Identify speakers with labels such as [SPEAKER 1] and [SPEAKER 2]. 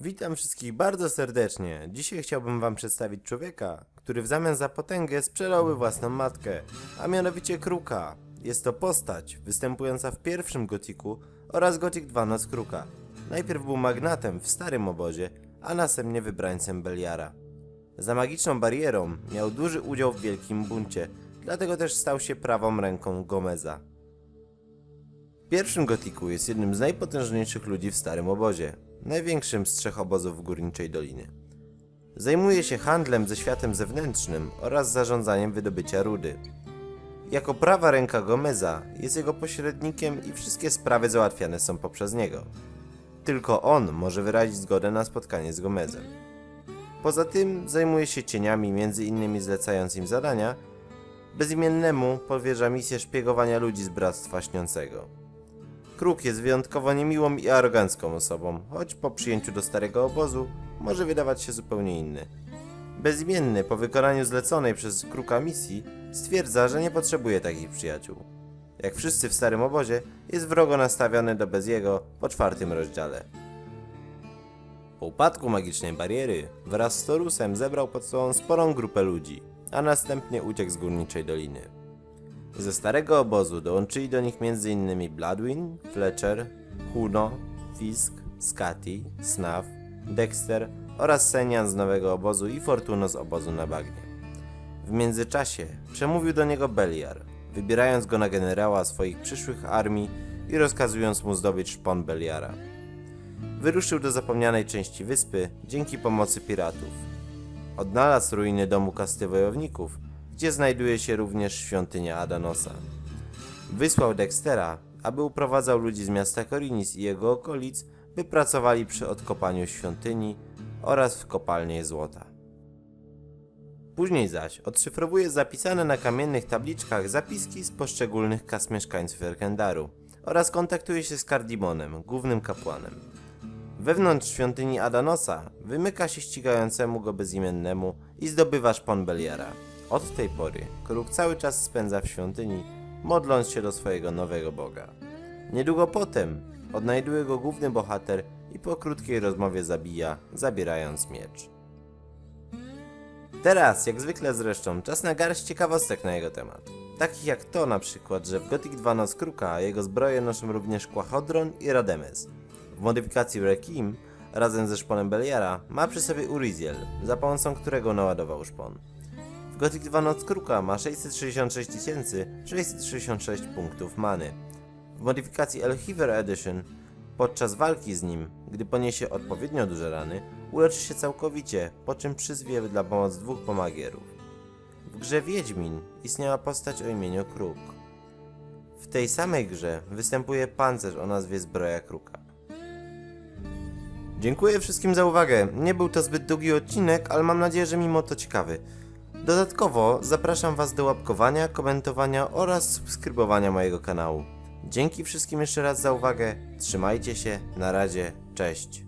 [SPEAKER 1] Witam wszystkich bardzo serdecznie. Dzisiaj chciałbym wam przedstawić człowieka, który w zamian za potęgę sprzedałby własną matkę, a mianowicie Kruka. Jest to postać występująca w pierwszym gotiku oraz gotik 2 Noc Kruka. Najpierw był magnatem w starym obozie, a następnie wybrańcem Beliara. Za magiczną barierą miał duży udział w wielkim buncie, dlatego też stał się prawą ręką Gomeza. W pierwszym gotiku jest jednym z najpotężniejszych ludzi w starym obozie, największym z trzech obozów górniczej doliny. Zajmuje się handlem ze światem zewnętrznym oraz zarządzaniem wydobycia rudy. Jako prawa ręka Gomeza jest jego pośrednikiem i wszystkie sprawy załatwiane są poprzez niego. Tylko on może wyrazić zgodę na spotkanie z Gomezem. Poza tym zajmuje się cieniami, między innymi zlecając im zadania, bezimiennemu powierza misję szpiegowania ludzi z Bractwa Śniącego. Kruk jest wyjątkowo niemiłą i arogancką osobą, choć po przyjęciu do starego obozu może wydawać się zupełnie inny. Bezimienny po wykonaniu zleconej przez Kruka misji stwierdza, że nie potrzebuje takich przyjaciół. Jak wszyscy w starym obozie, jest wrogo nastawiony do Beziego po czwartym rozdziale. Po upadku magicznej bariery wraz z Torusem zebrał pod sobą sporą grupę ludzi, a następnie uciekł z górniczej doliny. Ze starego obozu dołączyli do nich m.in. Bladwin, Fletcher, Huno, Fisk, Scati, Snaf, Dexter oraz Senian z nowego obozu i Fortuno z obozu na bagnie. W międzyczasie przemówił do niego Beliar, wybierając go na generała swoich przyszłych armii i rozkazując mu zdobyć szpon Beliara. Wyruszył do zapomnianej części wyspy dzięki pomocy piratów. Odnalazł ruiny domu kasty wojowników, gdzie znajduje się również świątynia Adanosa. Wysłał Dextera, aby uprowadzał ludzi z miasta Korinis i jego okolic, by pracowali przy odkopaniu świątyni oraz w kopalni złota. Później zaś odszyfrowuje zapisane na kamiennych tabliczkach zapiski z poszczególnych kas mieszkańców Erkendaru oraz kontaktuje się z Kardimonem, głównym kapłanem. Wewnątrz świątyni Adanosa wymyka się ścigającemu go bezimiennemu i zdobywa szpon Beliara. Od tej pory Kruk cały czas spędza w świątyni, modląc się do swojego nowego boga. Niedługo potem odnajduje go główny bohater i po krótkiej rozmowie zabija, zabierając miecz. Teraz, jak zwykle zresztą, czas na garść ciekawostek na jego temat. Takich jak to na przykład, że w Gothic 2 Noc Kruka jego zbroje noszą również Kłachodron i Rademes. W modyfikacji Rekim, razem ze szponem Beliara, ma przy sobie Uriziel, za pomocą którego naładował szpon. Gothic 2 Noc Kruka ma 666 666 punktów many. W modyfikacji Elhiver Edition, podczas walki z nim, gdy poniesie odpowiednio duże rany, uleczy się całkowicie, po czym przyzwie dla pomocy dwóch pomagierów. W grze Wiedźmin istniała postać o imieniu Kruk. W tej samej grze występuje pancerz o nazwie Zbroja Kruka. Dziękuję wszystkim za uwagę. Nie był to zbyt długi odcinek, ale mam nadzieję, że mimo to ciekawy. Dodatkowo zapraszam Was do łapkowania, komentowania oraz subskrybowania mojego kanału. Dzięki wszystkim jeszcze raz za uwagę. Trzymajcie się, na razie, cześć.